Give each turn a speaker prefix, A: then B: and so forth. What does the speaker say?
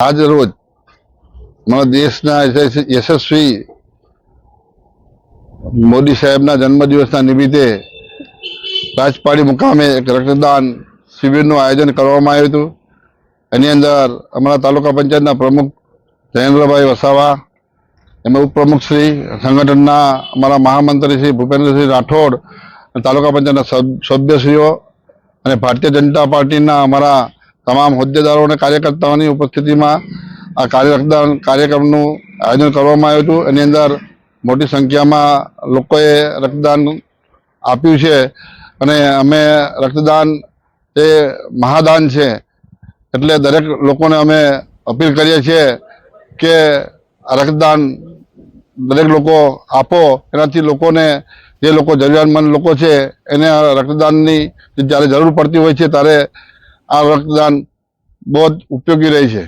A: આજ રોજ મારા દેશના યશસ્વી મોદી સાહેબના જન્મદિવસના નિમિત્તે રાજપાડી મુકામે એક રક્તદાન શિબિરનું આયોજન કરવામાં આવ્યું હતું. એની અંદર અમારા તાલુકા પંચાયતના પ્રમુખ જયેન્દ્રભાઈ વસાવા, એમાં ઉપપ્રમુખ શ્રી સંગઠનના અમારા મહામંત્રી શ્રી ભૂપેન્દ્રસિંહ રાઠોડ તાલુકા પંચાયતના સભ્યશ્રીઓ અને ભારતીય જનતા પાર્ટીના અમારા તમામ હોદ્દેદારો અને કાર્યકર્તાઓની ઉપસ્થિતિમાં આ કાર્ય રક્તદાન કાર્યક્રમનું આયોજન કરવામાં આવ્યું હતું. એની અંદર મોટી સંખ્યામાં લોકોએ રક્તદાન આપ્યું છે અને અમે રક્તદાન એ મહાદાન છે એટલે દરેક લોકોને અમે અપીલ કરીએ છીએ કે રક્તદાન દરેક લોકો આપો. એનાથી લોકોને જે લોકો જરૂરિયાતમંદ લોકો છે એને રક્તદાનની જ્યારે જરૂર પડતી હોય છે ત્યારે આ રક્તદાન બહુ જ ઉપયોગી રહે છે.